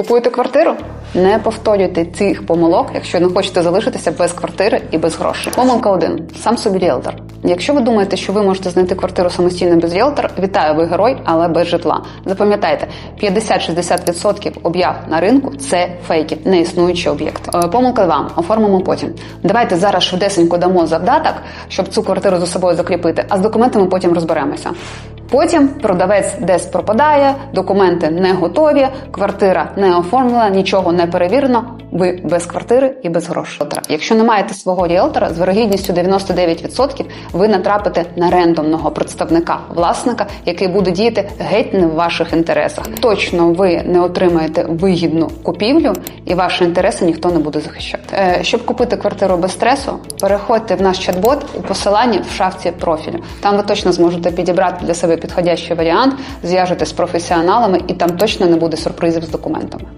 Купуєте квартиру? Не повторюйте цих помилок, якщо не хочете залишитися без квартири і без грошей. Помилка 1. сам собі ріелтор. Якщо ви думаєте, що ви можете знайти квартиру самостійно без ріелтора, вітаю, ви герой, але без житла. Запам'ятайте, 50-60% об'яв на ринку це фейки, не існуючі об'єкти. Е, Помилка 2. оформимо потім. Давайте зараз швидесенько дамо завдаток, щоб цю квартиру за собою закріпити, а з документами потім розберемося. Потім продавець десь пропадає, документи не готові, квартира не оформлена, нічого не перевірено. Ви без квартири і без грошей. Якщо не маєте свого ріелтора, з вирогідністю 99% ви натрапите на рендомного представника власника, який буде діяти геть не в ваших інтересах. Точно ви не отримаєте вигідну купівлю, і ваші інтереси ніхто не буде захищати. Е, щоб купити квартиру без стресу, переходьте в наш чат-бот у посиланні в шафці профілю. Там ви точно зможете підібрати для себе підходящий варіант, зв'яжетесь з професіоналами, і там точно не буде сюрпризів з документами.